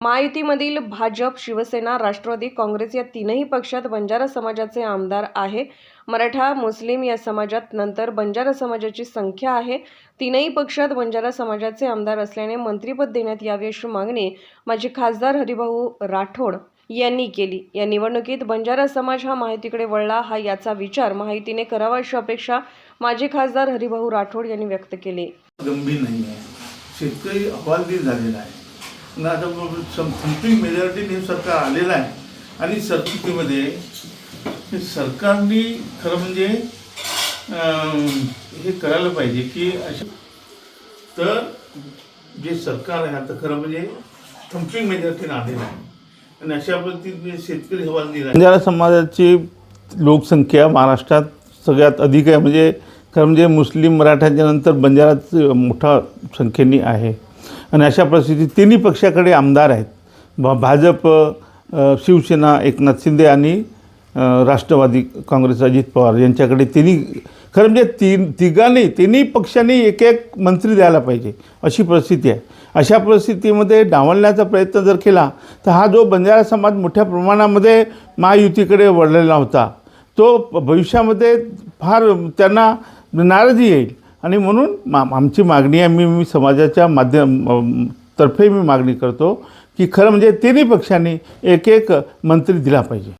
महायुतीमधील भाजप शिवसेना राष्ट्रवादी काँग्रेस या तीनही पक्षात बंजारा समाजाचे आमदार आहे. मराठा मुस्लिम या समाजात नंतर बंजारा समाजाची संख्या आहे. तीनही पक्षात बंजारा समाजाचे आमदार असल्याने मंत्रिपद देण्यात यावे अशी मागणी माजी खासदार हरिभाऊ राठोड यांनी केली. या निवडणुकीत बंजारा समाज हा माहितीकडे वळला हा याचा विचार माहितीने करावा अशी अपेक्षा माजी खासदार हरिभाऊ राठोड यांनी व्यक्त केली. गंभीर नाही आहे शेतकरी हवालदिल झालेला आहे. आणि आता समथिंग मेजॉरिटीने सरकार आलेलं आहे. आणि सरस्थितीमध्ये हे सरकारने खरं म्हणजे हे करायला पाहिजे की असे तर जे सरकार आहे आता खरं म्हणजे थम्पिंग मेजॉरिटीने आलेलं आहे. आणि अशा पद्धतीने शेतकरी हवाल दिला बंजारा समाजाची लोकसंख्या महाराष्ट्रात सगळ्यात अधिक आहे. म्हणजे खरं म्हणजे मुस्लिम मराठ्यांच्या नंतर बंजाराच मोठा संख्येने आहे. आणि अशा परिस्थितीत तिन्ही पक्षाकडे आमदार आहेत. भ भाजप शिवसेना एकनाथ शिंदे आणि राष्ट्रवादी काँग्रेस अजित पवार यांच्याकडे तिन्ही खरं म्हणजे तीन तिघांनी तिन्ही पक्षांनी एक एक मंत्री द्यायला पाहिजे अशी परिस्थिती आहे. अशा परिस्थितीमध्ये डावलण्याचा प्रयत्न जर केला तर हा जो बंजारा समाज मोठ्या प्रमाणामध्ये महायुतीकडे वळलेला होता तो प- भविष्यामध्ये फार त्यांना नाराजी येईल. आणि म्हणून मा आमची मागणी आहे मी मी समाजाच्या माध्यम तर्फे मी मागणी करतो की खरं म्हणजे तिन्ही पक्षांनी एक एक मंत्री दिला पाहिजे.